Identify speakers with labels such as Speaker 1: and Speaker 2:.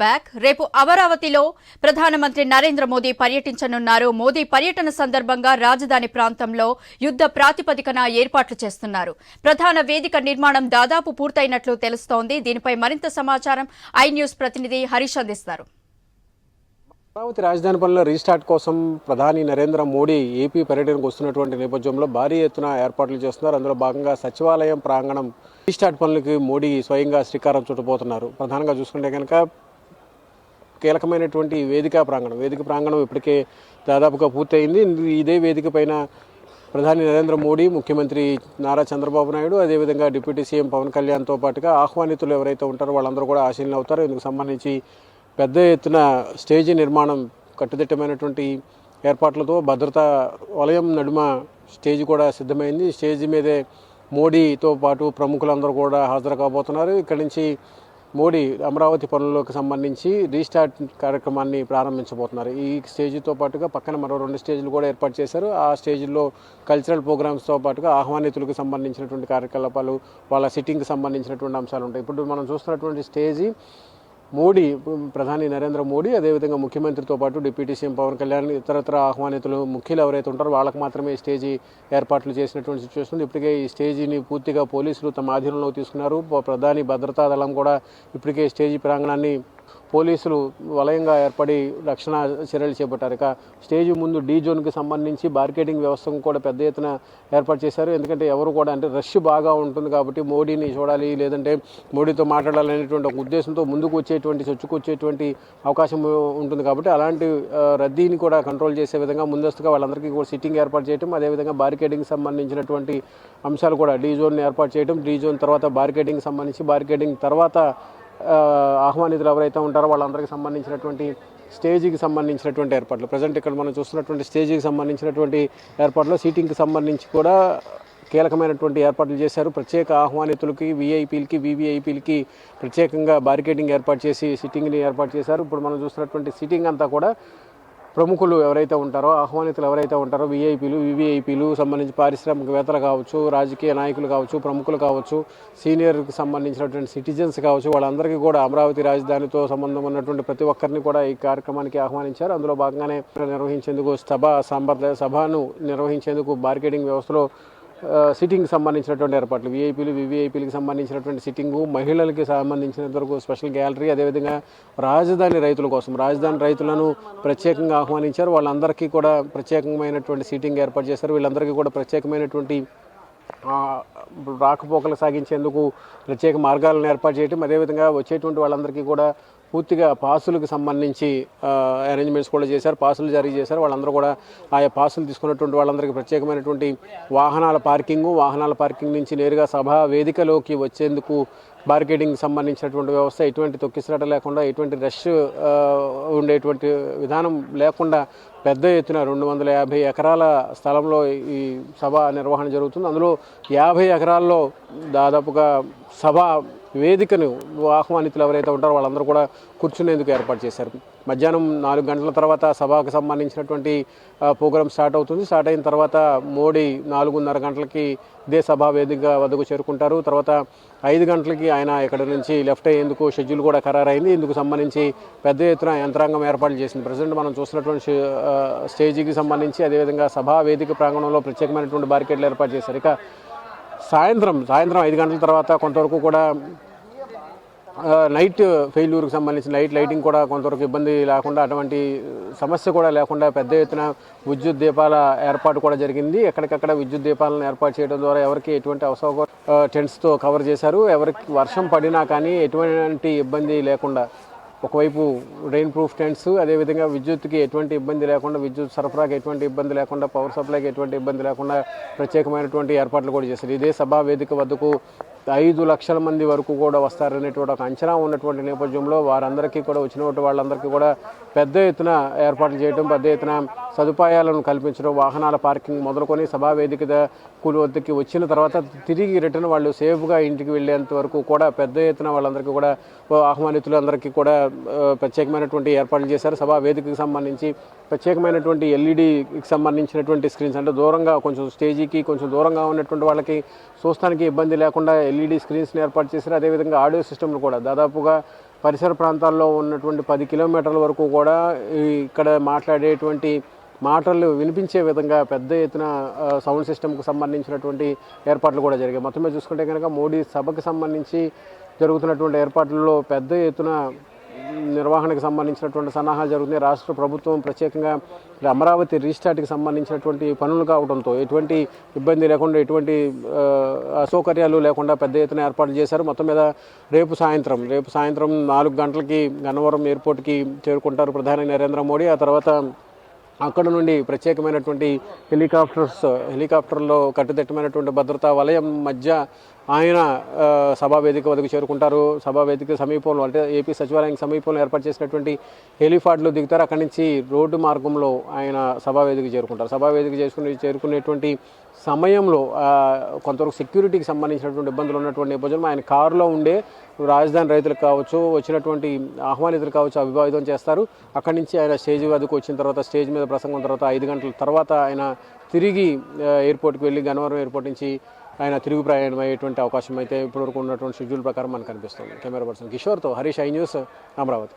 Speaker 1: Back. రేపు అమరావతిలో ప్రధానమంత్రి నరేంద్ర మోదీ పర్యటించనున్నారు. మోదీ పర్యటన సందర్భంగా రాజధాని ప్రాంతంలో యుద్ధ ప్రాతిపదికన ఏర్పాట్లు చేస్తున్నారు. ప్రధాన వేదిక నిర్మాణం దాదాపు పూర్తయినట్లు తెలుస్తోంది. దీనిపై మరింత సమాచారం ఐ న్యూస్ ప్రతినిధి హరీష్ అందిస్తారు.
Speaker 2: అమరావతి రాజధాని పనుల రీస్టార్ట్ కోసం ప్రధాని నరేంద్ర మోడీ ఏపీ పర్యటనకు వస్తున్నటువంటి నేపథ్యంలో భారీ ఎత్తున ఏర్పాట్లు చేస్తున్నారు. అందులో భాగంగా సచివాలయం ప్రాంగణం రీస్టార్ట్ పనులకి మోడీ స్వయంగా శ్రీకారం చుట్టబోతున్నారు ప్రధానంగా చూసుకుంటే కనుక కీలకమైనటువంటి వేదిక ప్రాంగణం. వేదిక ప్రాంగణం ఇప్పటికే దాదాపుగా పూర్తయింది. ఇదే వేదిక పైన ప్రధాని నరేంద్ర మోడీ ముఖ్యమంత్రి నారా చంద్రబాబు నాయుడు అదేవిధంగా డిప్యూటీ సీఎం పవన్ కళ్యాణ్తో పాటుగా ఆహ్వానితులు ఎవరైతే ఉంటారో వాళ్ళందరూ కూడా ఆశీనులు అవుతారు. ఇందుకు సంబంధించి పెద్ద ఎత్తున స్టేజీ నిర్మాణం కట్టుదిట్టమైనటువంటి ఏర్పాట్లతో భద్రతా వలయం నడుమ స్టేజ్ కూడా సిద్ధమైంది. స్టేజ్ మీదే మోడీతో పాటు ప్రముఖులందరూ కూడా హాజరు కాబోతున్నారు. ఇక్కడి నుంచి మోడీ అమరావతి పనులకు సంబంధించి రీస్టార్ట్ కార్యక్రమాన్ని ప్రారంభించబోతున్నారు. ఈ స్టేజ్తో పాటుగా పక్కన మరో రెండు స్టేజ్లు కూడా ఏర్పాటు చేశారు. ఆ స్టేజ్లో కల్చరల్ ప్రోగ్రామ్స్తో పాటుగా ఆహ్వానితులకు సంబంధించినటువంటి కార్యకలాపాలు వాళ్ళ సిట్టింగ్కి సంబంధించినటువంటి అంశాలు ఉంటాయి. ఇప్పుడు మనం చూస్తున్నటువంటి స్టేజీ మోడీ ప్రధాని నరేంద్ర మోడీ అదేవిధంగా ముఖ్యమంత్రితో పాటు డిప్యూటీ సీఎం పవన్ కళ్యాణ్ ఇతరత్ర ఆహ్వానితులు ముఖ్యులు ఎవరైతే ఉంటారో వాళ్ళకి మాత్రమే ఈ స్టేజీ ఏర్పాట్లు చేసినటువంటి సిచ్యువేషన్ ఇప్పటికే ఈ స్టేజీని పూర్తిగా పోలీసులు తమ ఆధీనంలో తీసుకున్నారు. ప్రధాని భద్రతా దళం కూడా ఇప్పటికే స్టేజీ ప్రాంగణాన్ని పోలీసులు వలయంగా ఏర్పడి రక్షణ చర్యలు చేపట్టారు. ఇక స్టేజ్ ముందు డీ జోన్కి సంబంధించి బార్కెటింగ్ వ్యవస్థను కూడా పెద్ద ఎత్తున ఏర్పాటు చేశారు. ఎందుకంటే ఎవరు కూడా అంటే రష్ బాగా ఉంటుంది కాబట్టి మోడీని చూడాలి లేదంటే మోడీతో మాట్లాడాలనేటువంటి ఒక ఉద్దేశంతో ముందుకు వచ్చేటువంటి చొచ్చుకొచ్చేటువంటి అవకాశం ఉంటుంది కాబట్టి అలాంటి రద్దీని కూడా కంట్రోల్ చేసే విధంగా ముందస్తుగా వాళ్ళందరికీ కూడా సిట్టింగ్ ఏర్పాటు చేయడం అదేవిధంగా బారికేడింగ్ సంబంధించినటువంటి అంశాలు కూడా డీ జోన్ ఏర్పాటు చేయడం డీ జోన్ తర్వాత బారికేడింగ్ సంబంధించి బార్కెటింగ్ తర్వాత ఆహ్వానితులు ఎవరైతే ఉంటారో వాళ్ళందరికీ సంబంధించినటువంటి స్టేజీకి సంబంధించినటువంటి ఏర్పాట్లు. ప్రజెంట్ ఇక్కడ మనం చూస్తున్నటువంటి స్టేజీకి సంబంధించినటువంటి ఏర్పాట్లు సీటింగ్కి సంబంధించి కూడా కీలకమైనటువంటి ఏర్పాట్లు చేశారు. ప్రత్యేక ఆహ్వానితులకి విఐపీలకి వివిఐపీలకి ప్రత్యేకంగా బారికేడింగ్ ఏర్పాటు చేసి సిట్టింగ్ని ఏర్పాటు చేశారు. ఇప్పుడు మనం చూస్తున్నటువంటి సిట్టింగ్ అంతా కూడా ప్రముఖులు ఎవరైతే ఉంటారో ఆహ్వానితులు ఎవరైతే ఉంటారో విఐపీలు వివిఐపీలు సంబంధించి పారిశ్రామికవేత్తలు కావచ్చు రాజకీయ నాయకులు కావచ్చు ప్రముఖులు కావచ్చు సీనియర్కి సంబంధించినటువంటి సిటిజన్స్ కావచ్చు వాళ్ళందరికీ కూడా అమరావతి రాజధానితో సంబంధం ఉన్నటువంటి ప్రతి ఒక్కరిని కూడా ఈ కార్యక్రమానికి ఆహ్వానించారు. అందులో భాగంగానే నిర్వహించేందుకు సభ సాంప్రదాయ సభను నిర్వహించేందుకు మార్కెటింగ్ వ్యవస్థలో సిట్టింగ్ సిట్టింగ్కి సంబంధించినటువంటి ఏర్పాట్లు వీఐపీలు వివిఐపీలకు సంబంధించినటువంటి సిట్టింగు మహిళలకి సంబంధించినంత వరకు స్పెషల్ గ్యాలరీ అదేవిధంగా రాజధాని రైతుల కోసం రాజధాని రైతులను ప్రత్యేకంగా ఆహ్వానించారు. వాళ్ళందరికీ కూడా ప్రత్యేకమైనటువంటి సిట్టింగ్ ఏర్పాటు చేశారు. వీళ్ళందరికీ కూడా ప్రత్యేకమైనటువంటి రాకపోకలు సాగించేందుకు ప్రత్యేక మార్గాలను ఏర్పాటు చేయటం అదేవిధంగా వచ్చేటువంటి వాళ్ళందరికీ కూడా పూర్తిగా పాసులకు సంబంధించి అరేంజ్మెంట్స్ కూడా చేశారు పాసులు జారీ చేశారు. వాళ్ళందరూ కూడా ఆయా పాసులు తీసుకున్నటువంటి వాళ్ళందరికీ ప్రత్యేకమైనటువంటి వాహనాల పార్కింగు వాహనాల పార్కింగ్ నుంచి నేరుగా సభా వేదికలోకి వచ్చేందుకు బార్గెటింగ్ సంబంధించినటువంటి వ్యవస్థ ఎటువంటి తొక్కిసలాట లేకుండా ఎటువంటి రష్ ఉండేటువంటి విధానం లేకుండా పెద్ద ఎత్తున రెండు వందల యాభై ఎకరాల స్థలంలో ఈ సభ నిర్వహణ జరుగుతుంది. అందులో యాభై ఎకరాల్లో దాదాపుగా సభ వేదికను ఆహ్వానితులు ఎవరైతే ఉంటారో వాళ్ళందరూ కూడా కూర్చునేందుకు ఏర్పాటు చేశారు. మధ్యాహ్నం నాలుగు గంటల తర్వాత సభకు సంబంధించినటువంటి ప్రోగ్రాం స్టార్ట్ అవుతుంది. స్టార్ట్ అయిన తర్వాత మోడీ నాలుగున్నర గంటలకి ఇదే సభా వేదిక వద్దకు చేరుకుంటారు. తర్వాత ఐదు గంటలకి ఆయన ఇక్కడ నుంచి లెఫ్ట్ అయ్యేందుకు షెడ్యూల్ కూడా ఖరారైంది. ఇందుకు సంబంధించి పెద్ద ఎత్తున యంత్రాంగం ఏర్పాటు చేసింది. ప్రజెంట్ మనం చూసినటువంటి స్టేజీకి సంబంధించి అదేవిధంగా సభా వేదిక ప్రాంగణంలో ప్రత్యేకమైనటువంటి బారికేడ్లు ఏర్పాటు చేశారు. ఇక సాయంత్రం సాయంత్రం ఐదు గంటల తర్వాత కొంతవరకు కూడా నైట్ ఫెయిల్యూర్కి సంబంధించిన లైట్ లైటింగ్ కూడా కొంతవరకు ఇబ్బంది లేకుండా అటువంటి సమస్య కూడా లేకుండా పెద్ద ఎత్తున విద్యుత్ దీపాల ఏర్పాటు కూడా జరిగింది. ఎక్కడికక్కడ విద్యుత్ దీపాలను ఏర్పాటు చేయడం ద్వారా ఎవరికి ఎటువంటి అవసరం టెంట్స్తో కవర్ చేశారు. ఎవరికి వర్షం పడినా కానీ ఎటువంటి ఇబ్బంది లేకుండా ఒకవైపు రెయిన్ ప్రూఫ్ టెంట్స్ అదేవిధంగా విద్యుత్కి ఎటువంటి ఇబ్బంది లేకుండా విద్యుత్ సరఫరాకి ఎటువంటి ఇబ్బంది లేకుండా పవర్ సప్లైకి ఎటువంటి ఇబ్బంది లేకుండా ప్రత్యేకమైనటువంటి ఏర్పాట్లు కూడా చేశారు. ఇదే సభా వేదిక వద్దకు ఐదు లక్షల మంది వరకు కూడా వస్తారనేటువంటి ఒక అంచనా ఉన్నటువంటి నేపథ్యంలో వారందరికీ కూడా వచ్చినటువంటి వాళ్ళందరికీ కూడా పెద్ద ఎత్తున ఏర్పాట్లు చేయడం పెద్ద ఎత్తున సదుపాయాలను కల్పించడం వాహనాల పార్కింగ్ మొదలుకొని సభా వేదిక కూలి వద్దకి వచ్చిన తర్వాత తిరిగి రిటర్న్ వాళ్ళు సేఫ్గా ఇంటికి వెళ్ళేంత వరకు కూడా పెద్ద ఎత్తున వాళ్ళందరికీ కూడా ఆహ్వానితులందరికీ కూడా ప్రత్యేకమైనటువంటి ఏర్పాట్లు చేశారు. సభా వేదికకి సంబంధించి ప్రత్యేకమైనటువంటి ఎల్ఈడికి సంబంధించినటువంటి స్క్రీన్స్ అంటే దూరంగా కొంచెం స్టేజీకి కొంచెం దూరంగా ఉన్నటువంటి వాళ్ళకి చూస్తానికి ఇబ్బంది లేకుండా ఎల్ఈడి స్క్రీన్స్ని ఏర్పాటు చేశారు. అదేవిధంగా ఆడియో సిస్టమ్లు కూడా. దాదాపుగా పరిసర ప్రాంతాల్లో ఉన్నటువంటి పది కిలోమీటర్ల వరకు కూడా ఇక్కడ మాట్లాడేటువంటి మాటలు వినిపించే విధంగా పెద్ద ఎత్తున సౌండ్ సిస్టమ్కు సంబంధించినటువంటి ఏర్పాట్లు కూడా జరిగాయి. మొత్తం మీద చూసుకుంటే కనుక మోడీ సభకు సంబంధించి జరుగుతున్నటువంటి ఏర్పాట్లలో పెద్ద ఎత్తున నిర్వహణకు సంబంధించినటువంటి సన్నాహాలు జరుగుతున్నాయి. రాష్ట్ర ప్రభుత్వం ప్రత్యేకంగా అమరావతి రీస్టార్ట్కి సంబంధించినటువంటి పనులు కావడంతో ఎటువంటి ఇబ్బంది లేకుండా ఎటువంటి అసౌకర్యాలు లేకుండా పెద్ద ఎత్తున ఏర్పాట్లు చేశారు. మొత్తం మీద రేపు సాయంత్రం రేపు సాయంత్రం నాలుగు గంటలకి గన్నవరం ఎయిర్పోర్ట్కి చేరుకుంటారు ప్రధాని నరేంద్ర మోడీ. ఆ తర్వాత అక్కడ నుండి ప్రత్యేకమైనటువంటి హెలికాప్టర్స్ హెలికాప్టర్లో కట్టుదిట్టమైనటువంటి భద్రతా వలయం మధ్య ఆయన సభావేదిక సభా వేదిక వద్దకు చేరుకుంటారు. సభా వేదిక సమీపంలో అంటే ఏపీ సచివాలయం సమీపంలో ఏర్పాటు చేసినటువంటి హెలిఫాడ్లో దిగుతారు. అక్కడి నుంచి రోడ్డు మార్గంలో ఆయన సభా వేదిక చేరుకుంటారు. సభా వేదిక చేసుకుని చేరుకునేటువంటి సమయంలో కొంతవరకు సెక్యూరిటీకి సంబంధించినటువంటి ఇబ్బందులు ఉన్నటువంటి నేపథ్యంలో ఆయన కారులో ఉండే రాజధాని రైతులకు కావచ్చు వచ్చినటువంటి ఆహ్వానితులు కావచ్చు అభివాదం చేస్తారు. అక్కడి నుంచి ఆయన స్టేజ్ వద్దకు వచ్చిన తర్వాత స్టేజ్ మీద ప్రసంగం తర్వాత ఐదు గంటల తర్వాత ఆయన తిరిగి ఎయిర్పోర్ట్కి వెళ్ళి గన్నవరం ఎయిర్పోర్ట్ నుంచి ఆయన తిరుగు ప్రయాణం అయ్యేటువంటి అవకాశం అయితే ఇప్పటివరకు ఉన్నటువంటి షెడ్యూల్ ప్రకారం మనకు కనిపిస్తుంది. కెమెరా పర్సన్ కిషోర్తో హరీష్ ఐ న్యూస్ అమరావతి.